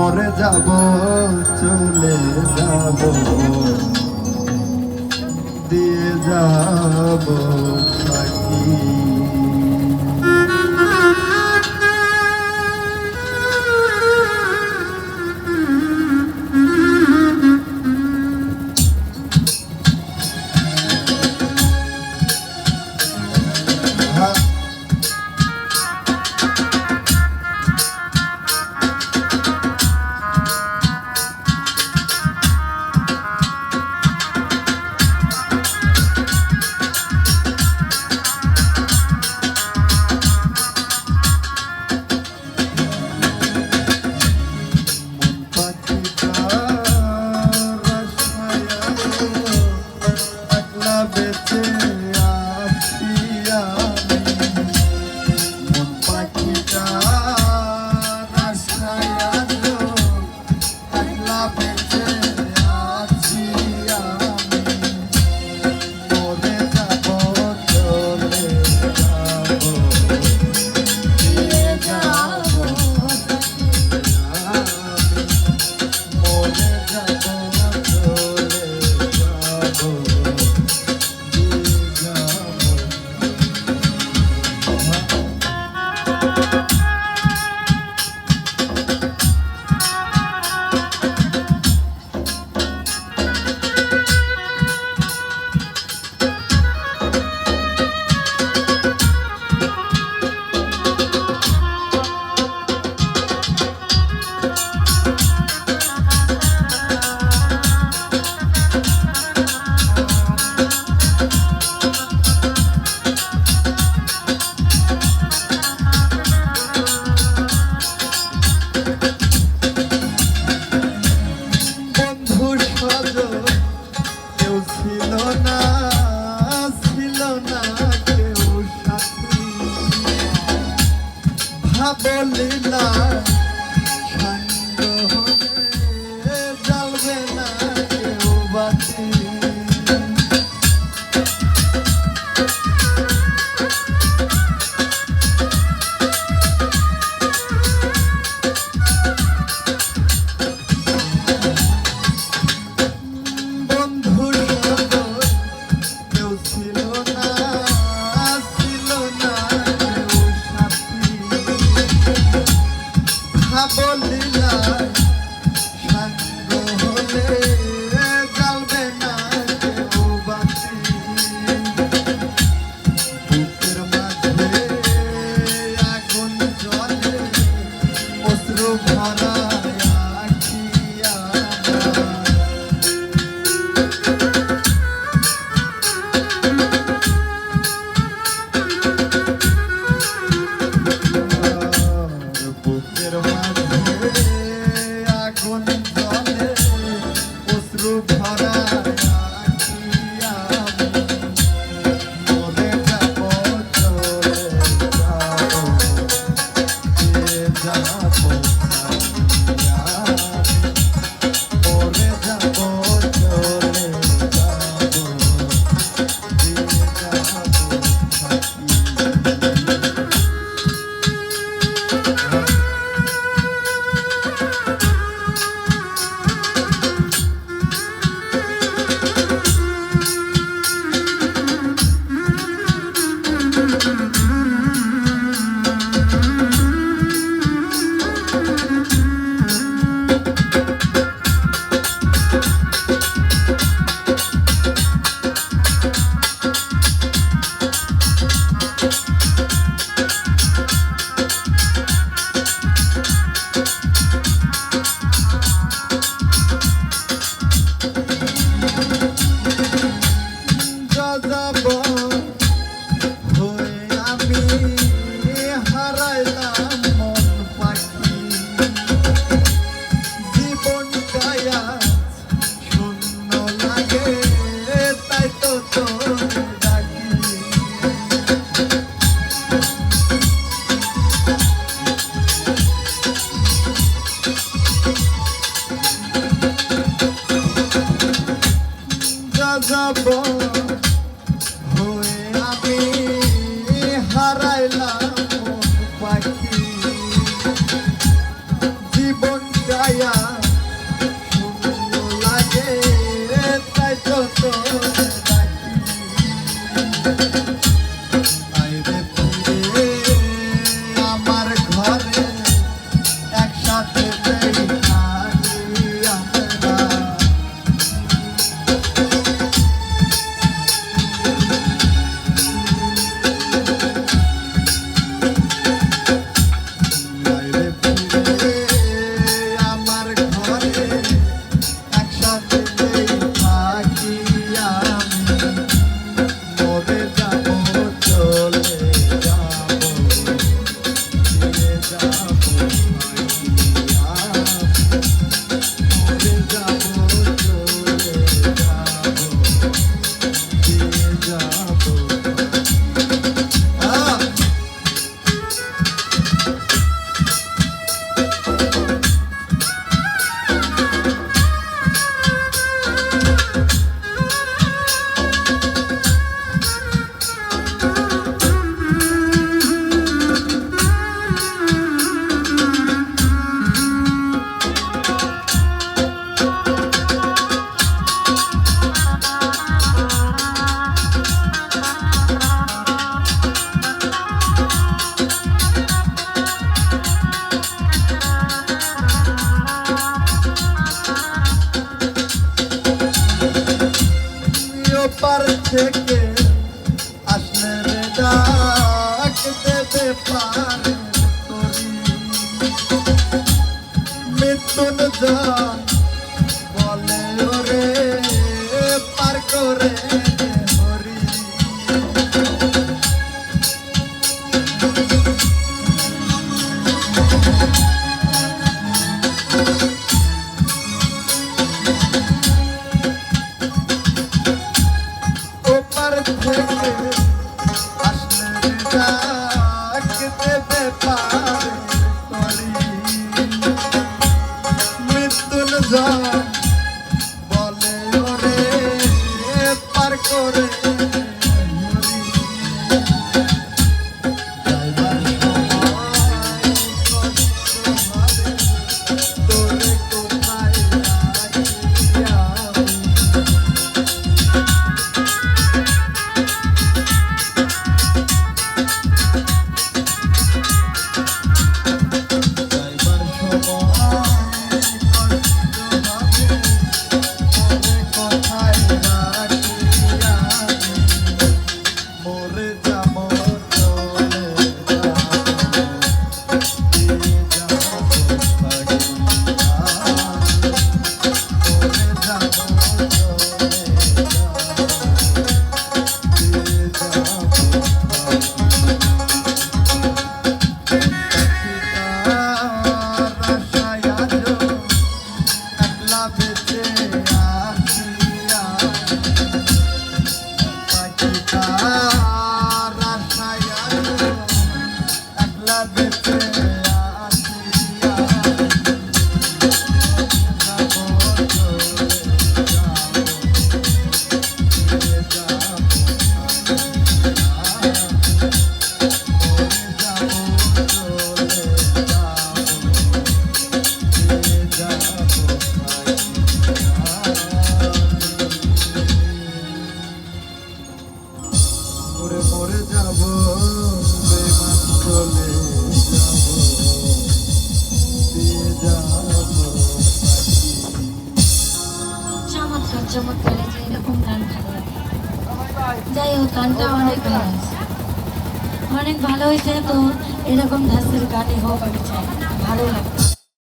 মরে যাব চলে যাব। দিয়ে যাব থাকি। You. প্রাণ মৃত্যু যা যাই হোক গানটা অনেক ভালো অনেক ভালো হয়েছে, তো এরকম ধাসের গানে হোক আমি চাই। ভালো লাগছে।